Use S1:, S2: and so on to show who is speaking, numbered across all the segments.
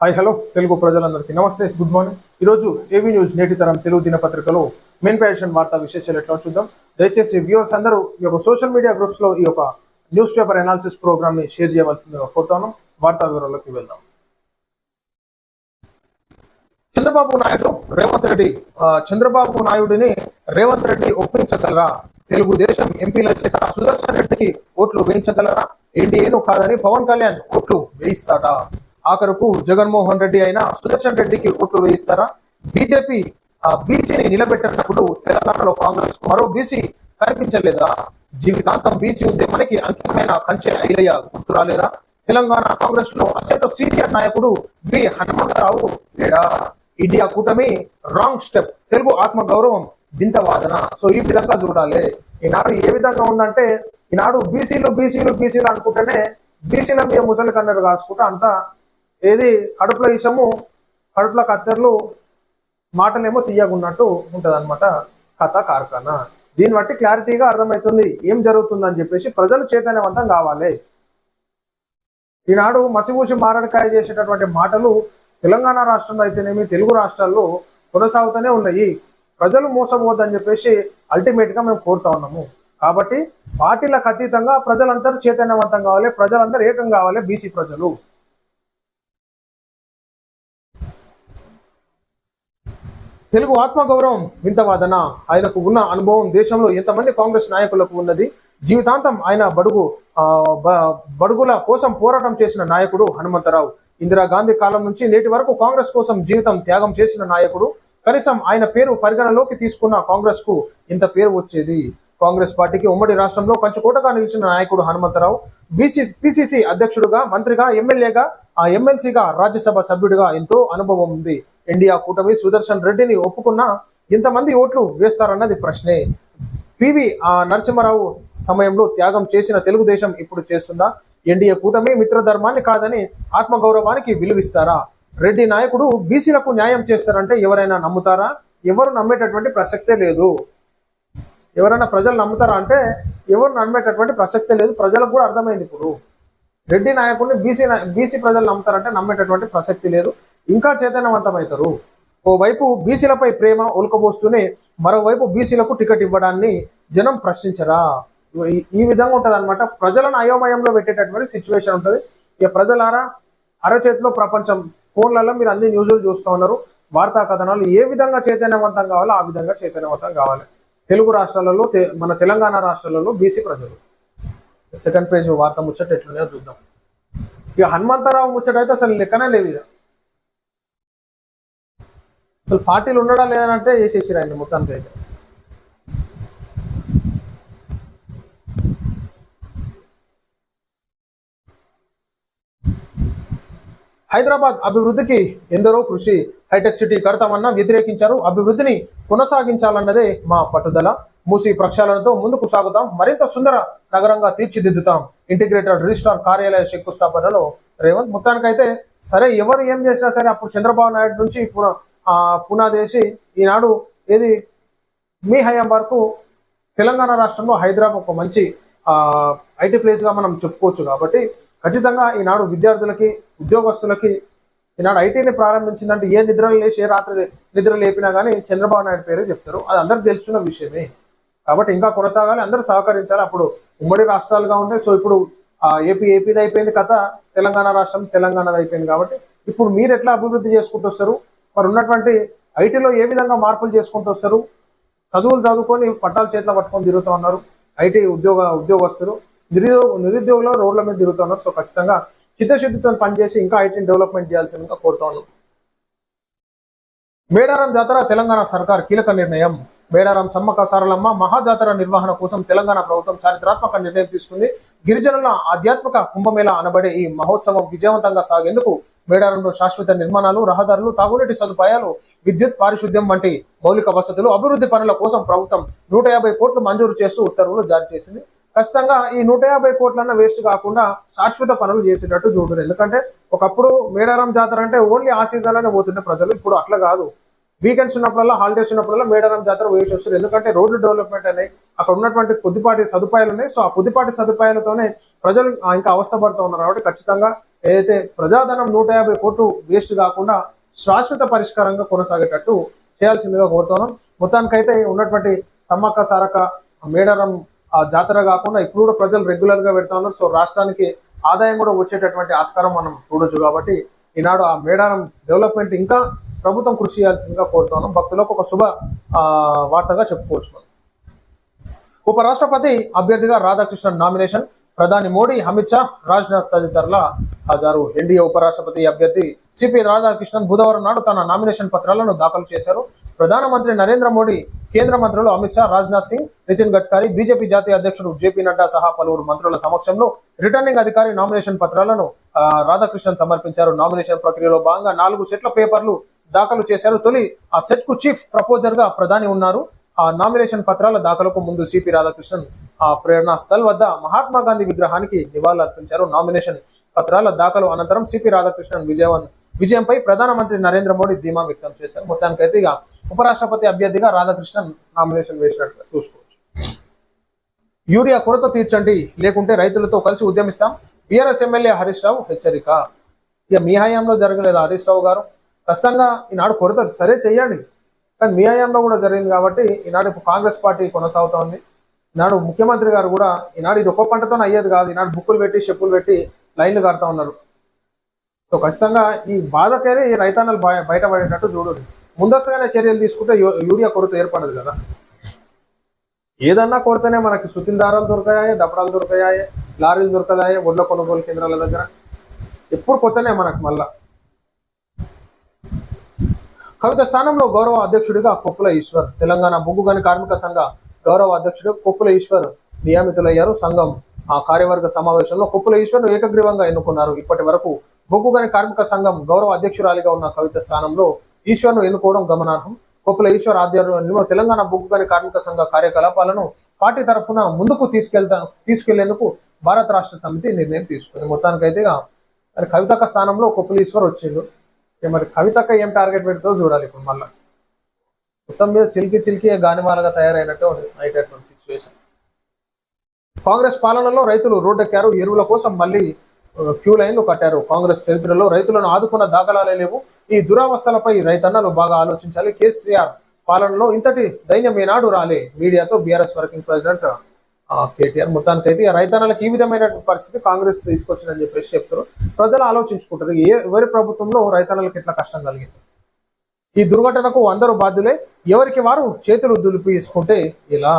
S1: Hi hello Telugu ప్రజలందరికీ నమస్తే good morning ఈరోజు ఏవీ న్యూస్ నేటి తరం తెలుగు దినపత్రికలో మెయిన్ ప్యాషన్ వార్తా విశేషాలు ఎట్లా చూద్దాం. దయచేసి వ్యూవర్స్ అందరూ ఈ యొక్క సోషల్ మీడియా గ్రూప్స్లో ఈ యొక్క న్యూస్ పేపర్ అనాలిసిస్ ప్రోగ్రామ్ని షేర్ చేయవలసిందిగా కోరుతాను వార్తా వివరాల్లోకి వెళ్దాం. చంద్రబాబు నాయుడు రేవంత్ రెడ్డి చంద్రబాబు నాయుడిని రేవంత్ రెడ్డి ఒప్పించగలరా? తెలుగుదేశం ఎంపీల చేత సుదర్శన్ రెడ్డికి ఓట్లు వేయించగలరా? ఎన్డీఏను కాదని పవన్ కళ్యాణ్ ఓట్లు వేయిస్తాడా? ఆఖరుకు జగన్మోహన్ రెడ్డి అయినా సుదర్శన్ రెడ్డికి ఓట్లు వేయిస్తారా? బీజేపీ బీసీని నిలబెట్టినప్పుడు తెలంగాణలో కాంగ్రెస్ మరో బీసీ కనిపించలేదా? జీవితాంతం బీసీ ఉద్యమానికి అంకితమైన కంచె ఐలయ్య గుర్తు రాలేదా? తెలంగాణ కాంగ్రెస్లో అత్యంత సీనియర్ నాయకుడు వి. హనుమంతరావు లేడా? ఇండియా కూటమి రాంగ్ స్టెప్ తెలుగు ఆత్మ గౌరవం వింత వాదన. సో ఈ విధంగా చూడాలి. ఈనాడు ఏ విధంగా ఉందంటే ఈనాడు బీసీలు బీసీలు బీసీలు అనుకుంటేనే బీసీల మీద ముసలి కన్నడు కాసుకుంటా అంతా ఏది? కడుపులో ఇషము కడుపులో కత్తెరలు మాటలేమో తీయగున్నట్టు ఉంటుంది అనమాట కథ కార్ఖానా. దీన్ని బట్టి క్లారిటీగా అర్థమవుతుంది ఏం జరుగుతుందని చెప్పేసి ప్రజలు చైతన్యవంతం కావాలి. ఈనాడు మసిబూసి మారడికాయ చేసేటటువంటి మాటలు తెలంగాణ రాష్ట్రంలో అయితేనేమి తెలుగు రాష్ట్రాల్లో కొనసాగుతూనే ఉన్నాయి. ప్రజలు మోసపోవద్దని చెప్పేసి అల్టిమేట్గా మేము కోరుతా ఉన్నాము. కాబట్టి పార్టీలకు అతీతంగా ప్రజలందరూ చైతన్యవంతం కావాలి ప్రజలందరూ ఏకం కావాలి బీసీ ప్రజలు. తెలుగు ఆత్మగౌరవం వింతవాదన. ఆయనకు ఉన్న అనుభవం దేశంలో ఎంతమంది కాంగ్రెస్ నాయకులకు ఉన్నది? జీవితాంతం ఆయన బడుగు ఆ, బ- బడుగుల కోసం పోరాటం చేసిన నాయకుడు హనుమంతరావు. ఇందిరాగాంధీ కాలం నుంచి నేటి వరకు కాంగ్రెస్ కోసం జీవితం త్యాగం చేసిన నాయకుడు. కనీసం ఆయన పేరు పరిగణలోకి తీసుకున్న కాంగ్రెస్కు ఇంత పేరు వచ్చేది? కాంగ్రెస్ పార్టీకి ఉమ్మడి రాష్ట్రంలో పంచుకోటగా నిలిచిన నాయకుడు హనుమంతరావు బీసీ పిసిసి అధ్యక్షుడుగా మంత్రిగా ఎమ్మెల్యేగా ఆ ఎమ్మెల్సీగా రాజ్యసభ సభ్యుడిగా ఎంతో అనుభవం ఉంది. ఎన్డీఆ కూటమి సుదర్శన్ రెడ్డిని ఒప్పుకున్న ఇంతమంది ఓట్లు వేస్తారన్నది ప్రశ్నే. పివి ఆ నరసింహారావు సమయంలో త్యాగం చేసిన తెలుగుదేశం ఇప్పుడు చేస్తుందా? ఎన్డీఏ కూటమి మిత్రధర్మాన్ని కాదని ఆత్మగౌరవానికి విలువిస్తారా? రెడ్డి నాయకుడు బీసీలకు న్యాయం చేస్తారంటే ఎవరైనా నమ్ముతారా? ఎవరు నమ్మేటటువంటి ప్రసక్తే లేదు. ఎవరైనా ప్రజలు నమ్ముతారా అంటే ఎవరు నమ్మేటటువంటి ప్రసక్తే లేదు. ప్రజలకు కూడా అర్థమైంది ఇప్పుడు. రెడ్డి నాయకుడిని బీసీ బీసీ ప్రజలు నమ్ముతారంటే నమ్మేటటువంటి ప్రసక్తి లేదు. ఇంకా చైతన్యవంతమవుతారు. ఓవైపు బీసీలపై ప్రేమ ఉలకబోస్తూనే మరోవైపు బీసీలకు టికెట్ ఇవ్వడాన్ని జనం ప్రశ్నించరా? ఈ- ఈ విధంగా ఉంటుంది అనమాట ప్రజలను అయోమయంలో పెట్టేటటువంటి సిచ్యువేషన్ ఉంటుంది. ఇక ప్రజలారా అరచేతిలో ప్రపంచం ఫోన్లలో మీరు అన్ని న్యూస్లు చూస్తూ ఉన్నారు. వార్తా కథనాలు ఏ విధంగా చైతన్యవంతం కావాలో ఆ విధంగా చైతన్యవంతం కావాలి. తెలుగు రాష్ట్రాలలో తె- మన తెలంగాణ రాష్ట్రాలలో బీసీ ప్రజలు. సెకండ్ పేజ్ వార్త ముచ్చట ఎట్లున్నాయో చూద్దాం. ఇక హనుమంతరావు ముచ్చట అయితే అసలు లెక్కనే లేదు ఇక. అసలు పార్టీలు ఉండడా లేదంటే చేసేసి ఆయన మొత్తానికి అయితే. హైదరాబాద్ అభివృద్ధికి ఎందరో కృషి హైటెక్ సిటీ కడతామన్నా వ్యతిరేకించారు. అభివృద్ధిని కొనసాగించాలన్నదే మా పట్టుదల. మూసి ప్రక్షాళనతో ముందుకు సాగుతాం. మరింత సుందర నగరంగా తీర్చిదిద్దుతాం. ఇంటిగ్రేటెడ్ రిజిస్ట్రార్ కార్యాలయ శంకుస్థాపనలో రేవంత్. మొత్తానికైతే సరే ఎవరు ఏం చేసినా సరే అప్పుడు చంద్రబాబు నాయుడు నుంచి పునాదేసి ఈనాడు ఏది మీ హయాం వరకు తెలంగాణ రాష్ట్రంలో హైదరాబాద్ ఒక మంచి ఐటీ ప్లేస్గా మనం చెప్పుకోవచ్చు కాబట్టి ఖచ్చితంగా ఈనాడు విద్యార్థులకి ఉద్యోగస్తులకి ఈనాడు ఐటీని ప్రారంభించిందంటే ఏ నిద్ర లేచి ఏ రాత్రి నిద్ర లేపినా కానీ చంద్రబాబు నాయుడు పేరే చెప్తారు. అది అందరు తెలుసున్న విషయమే. కాబట్టి ఇంకా కొనసాగాలి అందరూ సహకరించాలి. అప్పుడు ఉమ్మడి రాష్ట్రాలుగా ఉంటాయి సో ఇప్పుడు ఏపీ ఏపీది అయిపోయింది కథ తెలంగాణ రాష్ట్రం తెలంగాణది అయిపోయింది కాబట్టి ఇప్పుడు మీరు ఎట్లా అభివృద్ధి చేసుకుంటూ వస్తారు? మరి ఉన్నటువంటి ఐటీలో ఏ విధంగా మార్పులు చేసుకుంటూ వస్తారు? చదువులు చదువుకొని పట్టాలు చేతిలో పట్టుకొని తిరుగుతూ ఉన్నారు. ఐటీ ఉద్యోగ ఉద్యోగస్తులు. నిరుద్యోగ నిరుద్యోగులు రోడ్ల మీద తిరుగుతూ ఉన్నారు. సో ఖచ్చితంగా చిత్తశుద్ధితో పనిచేసి ఇంకా ఐటీని డెవలప్మెంట్ చేయాల్సిందిగా కోరుతా ఉన్నాం. మేడారం జాతర తెలంగాణ సర్కార్ కీలక నిర్ణయం. మేడారం సమ్మక్క సారలమ్మ మహాజాతర నిర్వహణ కోసం తెలంగాణ ప్రభుత్వం చారిత్రాత్మక నిర్ణయం తీసుకుంది. గిరిజనుల ఆధ్యాత్మిక కుంభమేళ అనబడే ఈ మహోత్సవం విజయవంతంగా సాగేందుకు మేడారంలో శాశ్వత నిర్మాణాలు రహదారులు తాగునీటి సదుపాయాలు విద్యుత్ పారిశుద్ధ్యం వంటి మౌలిక వసతులు అభివృద్ధి పనుల కోసం ప్రభుత్వం నూట యాభై కోట్లు మంజూరు చేస్తూ ఉత్తర్వులు జారీ చేసింది. ఖచ్చితంగా ఈ నూట యాభై కోట్లన్న వేస్ట్ కాకుండా శాశ్వత పనులు చేసేటట్టు చూడరు. ఎందుకంటే ఒకప్పుడు మేడారం జాతర అంటే ఓన్లీ ఆ సీజన్లోనే పోతుండే ప్రజలు. ఇప్పుడు అట్లా కాదు. వీకెండ్స్ ఉన్నప్పుడల్లా హాలిడేస్ ఉన్నప్పుడల్లా మేడారం జాతర వేసి వస్తారు ఎందుకంటే రోడ్లు డెవలప్మెంట్ అనేవి అక్కడ ఉన్నటువంటి కొద్దిపాటి సదుపాయాలు ఉన్నాయి. సో ఆ కొద్దిపాటి సదుపాయాలతోనే ప్రజలు ఇంకా అవస్థపడుతూ ఉన్నారు కాబట్టి ఖచ్చితంగా ఏదైతే ప్రజాధనం నూట యాభై కోట్లు వేస్ట్ కాకుండా శాశ్వత పరిష్కారంగా కొనసాగేటట్టు చేయాల్సిందిగా కోరుతున్నాం. మొత్తానికైతే ఉన్నటువంటి సమ్మక్క సారక మేడారం ఆ జాతర కాకుండా ఇప్పుడు కూడా ప్రజలు రెగ్యులర్గా పెడతా ఉన్నారు. సో రాష్ట్రానికి ఆదాయం కూడా వచ్చేటటువంటి ఆస్కారం మనం చూడొచ్చు కాబట్టి ఈనాడు ఆ మేడారం డెవలప్మెంట్ ఇంకా ప్రభుత్వం కృషి చేయాల్సిందిగా కోరుతున్నాం భక్తులకు ఒక శుభ వార్తగా చెప్పుకోవచ్చు ఉపరాష్ట్రపతి అభ్యర్థిగా రాధాకృష్ణన్ నామినేషన్. ప్రధాని మోడీ అమిత్ షా రాజ్నాథ్ తదితరుల హాజరు. ఎన్డీఏ ఉపరాష్ట్రపతి అభ్యర్థి సిపి రాధాకృష్ణన్ బుధవారం నాడు తన నామినేషన్ పత్రాలను దాఖలు చేశారు. ప్రధానమంత్రి నరేంద్ర మోడీ కేంద్ర మంత్రులు అమిత్ షా రాజ్నాథ్ సింగ్ నితిన్ గడ్కరీ బీజేపీ జాతీయ అధ్యక్షుడు జేపీ నడ్డా సహా పలువురు మంత్రుల సమక్షంలో రిటర్నింగ్ అధికారి నామినేషన్ పత్రాలను రాధాకృష్ణన్ సమర్పించారు. నామినేషన్ ప్రక్రియలో భాగంగా నాలుగు సెట్ల పేపర్లు దాఖలు చేశారు. తొలి ఆ సెట్కు చీఫ్ ప్రపోజర్గా ప్రధాని ఉన్నారు. ఆ నామినేషన్ పత్రాల దాఖలకు ముందు సిపి రాధాకృష్ణన్ ఆ ప్రేరణ స్థల్ వద్ద మహాత్మా గాంధీ విగ్రహానికి నివాళులర్పించారు. నామినేషన్ పత్రాల దాఖలు అనంతరం సిపి రాధాకృష్ణన్ విజయవాన్ విజయంపై ప్రధానమంత్రి నరేంద్ర మోడీ ధీమా వ్యక్తం చేశారు. మొత్తానికైతే ఇక ఉపరాష్ట్రపతి అభ్యర్థిగా రాధాకృష్ణన్ నామినేషన్ వేసినట్టు చూసుకోవచ్చు. యూరియా కొరత తీర్చండి లేకుంటే రైతులతో కలిసి ఉద్యమిస్తాం. బీఆర్ఎస్ ఎమ్మెల్యే హరీష్ రావు హెచ్చరిక. ఇక మీ హయాంలో జరగలేదు హరీష్ రావు గారు? ఖచ్చితంగా ఈనాడు కొరత సరే చేయండి కానీ మీ హయాంలో కూడా జరిగింది కాబట్టి ఈనాడు ఇప్పుడు కాంగ్రెస్ పార్టీ కొనసాగుతోంది. ఈనాడు ముఖ్యమంత్రి గారు కూడా ఈనాడు ఇది ఒక్క పంటతో అయ్యేది కాదు. ఈనాడు బుక్కులు పెట్టి చెప్పులు పెట్టి లైన్లు కడతా ఉన్నారు. సో ఖచ్చితంగా ఈ బాధకేరే ఈ రైతాన్నలు బయటపడేటట్టు చూడండి ముందస్తుగానే చర్యలు తీసుకుంటే యూరియా కొరత ఏర్పడదు కదా. ఏదన్నా కొడితేనే మనకి సుతిన్ దారాలు దొరకాయే దప్పడాలు దొరకాయే లారీలు దొరకదాయే ఒడ్ల కొనుగోలు కేంద్రాల దగ్గర. ఎప్పుడు కొత్తనే మనకు మళ్ళీ. కవిత స్థానంలో గౌరవ అధ్యక్షుడిగా కొప్పుల ఈశ్వర్. తెలంగాణ బొగ్గు గని కార్మిక సంఘ గౌరవ అధ్యక్షుడు కొప్పుల ఈశ్వర్ నియమితులయ్యారు. సంఘం ఆ కార్యవర్గ సమావేశంలో కొప్పుల ఈశ్వర్ను ఏకగ్రీవంగా ఎన్నుకున్నారు. ఇప్పటి వరకు బొగ్గు గని కార్మిక సంఘం గౌరవ అధ్యక్షురాలిగా ఉన్న కవిత స్థానంలో ఈశ్వర్ను ఎన్నుకోవడం గమనార్హం. కొప్పుల ఈశ్వర్ ఆధ్వర్యంలో తెలంగాణ బొగ్గు గని కార్మిక సంఘ కార్యకలాపాలను పార్టీ తరఫున ముందుకు తీసుకెళ్తా తీసుకెళ్ళేందుకు భారత రాష్ట్ర సమితి నిర్ణయం తీసుకుంది. మొత్తానికైతే కవితక స్థానంలో కొప్పుల ఈశ్వర్ వచ్చిండు. మరి కవితక్క ఏం టార్గెట్ పెడుతుందో చూడాలి ఇప్పుడు మళ్ళీ. మొత్తం మీద చిలికి చిలికి గానిమాలగా తయారైనట్టే ఉంది అయినటువంటి సిచ్యువేషన్ కాంగ్రెస్ పాలనలో రైతులు రోడ్డెక్కారు ఎరువుల కోసం మళ్ళీ క్యూ లైన్లు కట్టారు. కాంగ్రెస్ చరిత్రలో రైతులను ఆదుకున్న దాఖలాలే లేవు. ఈ దురావస్థలపై రైతన్నలు బాగా ఆలోచించాలి. కేసీఆర్ పాలనలో ఇంతటి దైన్యం ఈనాడు రాలే. మీడియాతో బీఆర్ఎస్ వర్కింగ్ ప్రెసిడెంట్ కేటీఆర్ మొత్తానికి అయితే రైతన్నలకు ఈ విధమైన పరిస్థితి కాంగ్రెస్ తీసుకొచ్చిందని చెప్పేసి చెప్తారు ప్రజలు ఆలోచించుకుంటారు. ఏ ఎవరి ప్రభుత్వంలో రైతన్నలకు ఎట్లా కష్టం కలిగింది? ఈ దుర్ఘటనకు అందరూ బాధ్యులే. ఎవరికి వారు చేతులు దులిపేసుకుంటే ఇలా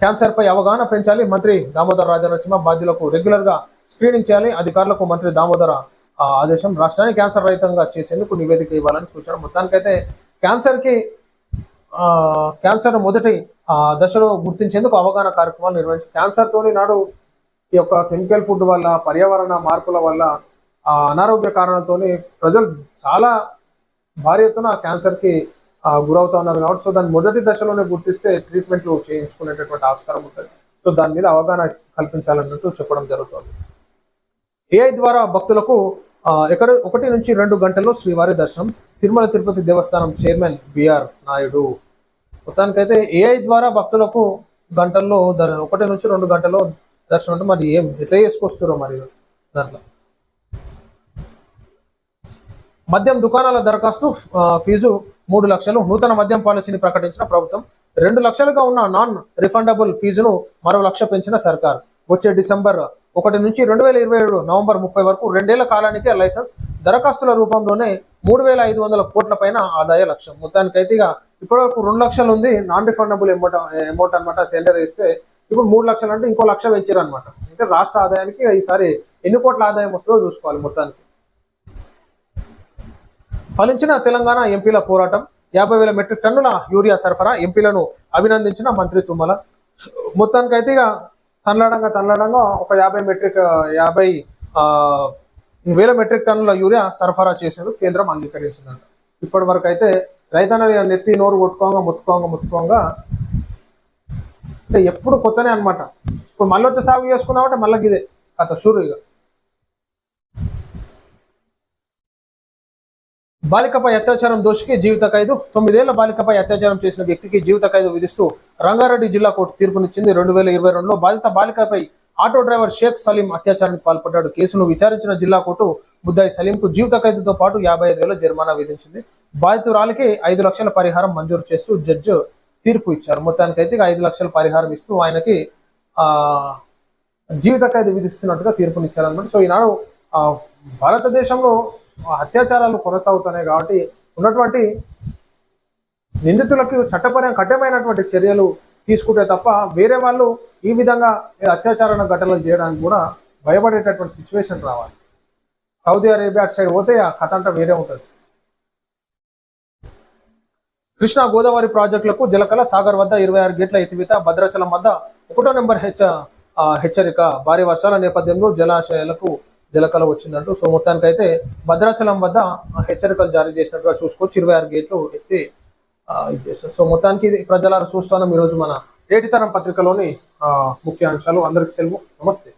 S1: క్యాన్సర్ పై అవగాహన పెంచాలి. మంత్రి దామోదర రాజనరసింహ బాధ్యులకు రెగ్యులర్గా స్క్రీనింగ్ చేయాలి. అధికారులకు మంత్రి దామోదర ఆ, ఆదేశం రాష్ట్రాన్ని క్యాన్సర్ రహితంగా చేసేందుకు నివేదిక ఇవ్వాలని సూచన. మొత్తానికైతే క్యాన్సర్కి క్యాన్సర్ మొదటి దశలో గుర్తించేందుకు అవగాహన కార్యక్రమాలు నిర్వహించి క్యాన్సర్ తోని నాడు ఈ యొక్క కెమికల్ ఫుడ్ వల్ల పర్యావరణ మార్పుల వల్ల అనారోగ్య కారణాలతోని ప్రజలు చాలా భారీ ఎత్తున క్యాన్సర్కి గురవుతా ఉన్నారు. కాబట్టి సో దాన్ని మొదటి దశలోనే గుర్తిస్తే ట్రీట్మెంట్లు చేయించుకునేటటువంటి ఆస్కారం ఉంటుంది. సో దాని మీద అవగాహన కల్పించాలన్నట్టు చెప్పడం జరుగుతుంది. ఏఐ ద్వారా భక్తులకు ఎక్కడ ఒకటి నుంచి రెండు గంటల్లో శ్రీవారి దర్శనం తిరుమల తిరుపతి దేవస్థానం చైర్మన్ బిఆర్ నాయుడు. మొత్తానికైతే ఏఐ ద్వారా భక్తులకు గంటల్లో ద- ఒకటి నుంచి రెండు గంటల్లో దర్శనం అంటే మరి ఏం ఎట్లా చేసుకొస్తారో మరి దాంట్లో? మద్యం దుకాణాల దరఖాస్తు ఫీజు మూడు లక్షలు. నూతన మద్యం పాలసీని ప్రకటించిన ప్రభుత్వం రెండు లక్షలుగా ఉన్న నాన్ రిఫండబుల్ ఫీజును మరో లక్ష పెంచిన సర్కార్. వచ్చే డిసెంబర్ ఒకటి నుంచి రెండు వేల ఇరవై ఏడు నవంబర్ ముప్పై వరకు రెండేళ్ళ కాలానికే లైసెన్స్ దరఖాస్తుల రూపంలోనే మూడు వేల ఐదు వందల కోట్ల పైన ఆదాయ లక్ష్యం. మొత్తానికైతే ఇక ఇప్పటివరకు రెండు లక్షలు ఉంది. నాన్ రిఫండబుల్ అమౌంట్ అమౌంట్ అనమాట టెండర్ వేస్తే ఇప్పుడు మూడు లక్షలు అంటే ఇంకో లక్ష పెంచారు అనమాట అంటే రాష్ట్ర ఆదాయానికి ఈసారి ఎన్ని కోట్ల ఆదాయం వస్తుందో చూసుకోవాలి మొత్తానికి. ఫలించిన తెలంగాణ ఎంపీల పోరాటం యాభై వేల మెట్రిక్ టన్నుల యూరియా సరఫరా ఎంపీలను అభినందించిన మంత్రి తుమ్మల. మొత్తానికైతే ఇక తనలాడంగా తనలాడంగా ఒక యాభై మెట్రిక్ యాభై ఆ, వేల మెట్రిక్ టన్నుల యూరియా సరఫరా చేసేందుకు కేంద్రం అంగీకరించిందంట. ఇప్పటి వరకు అయితే రైతన్న నెత్తి నోరు కొట్టుకోగా ముత్తుకోగా ముత్తుకోగా అంటే ఎప్పుడు కొత్తనే అన్నమాట. ఇప్పుడు మళ్ళీ వచ్చి సాగు చేసుకున్నామంటే మళ్ళీ ఇదే కథ షూరు ఇక బాలికపై అత్యాచారం దోషికి జీవిత ఖైదు. తొమ్మిదేళ్ళ బాలికపై అత్యాచారం చేసిన వ్యక్తికి జీవిత ఖైదు విధిస్తూ రంగారెడ్డి జిల్లా కోర్టు తీర్పునిచ్చింది. రెండు వేల ఇరవై రెండులో బాధిత బాలికపై ఆటో డ్రైవర్ షేక్ సలీం అత్యాచారానికి పాల్పడ్డాడు. కేసును విచారించిన జిల్లా కోర్టు ముద్దాయి సలీంకు జీవిత ఖైదుతో పాటు యాభై ఐదు వేల జరిమానా విధించింది. బాధితురాలికి ఐదు లక్షల పరిహారం మంజూరు చేస్తూ జడ్జి తీర్పు ఇచ్చారు. మొత్తానికి అయితే ఐదు లక్షల పరిహారం ఇస్తూ ఆయనకి జీవిత ఖైదు విధిస్తున్నట్టుగా తీర్పునిచ్చారన్నమాట. సో ఈనాడు భారతదేశంలో అత్యాచారాలు కొనసాగుతున్నాయి కాబట్టి ఉన్నటువంటి నిందితులకు చట్టపరంగా కఠినమైనటువంటి చర్యలు తీసుకుంటే తప్ప వేరే వాళ్ళు ఈ విధంగా అత్యాచారణ ఘటనలు చేయడానికి కూడా భయపడేటటువంటి సిచ్యువేషన్ రావాలి. సౌదీ అరేబియా అటు సైడ్ పోతే ఆ కథ అంతా వేరే ఉంటుంది. కృష్ణా గోదావరి ప్రాజెక్టులకు జలకళ సాగర్ వద్ద ఇరవై ఆరు గేట్ల ఎత్తివేత భద్రాచలం వద్ద ఒకటో నెంబర్ హెచ్చ హెచ్చరిక. భారీ వర్షాల నేపథ్యంలో జలాశయాలకు జలకళ వచ్చిందంటూ. సో మొత్తానికైతే భద్రాచలం వద్ద హెచ్చరికలు జారీ చేసినట్టుగా చూసుకోవచ్చు. ఇరవై ఆరు గేట్లు ఎత్తి ఇది చేస్తారు. సో మొత్తానికి ఇది చూస్తాను. చూస్తున్నాం ఈరోజు మన ఏటితరం పత్రికలోని ముఖ్యాంశాలు. ముఖ్య అంశాలు అందరికి సెలవు నమస్తే.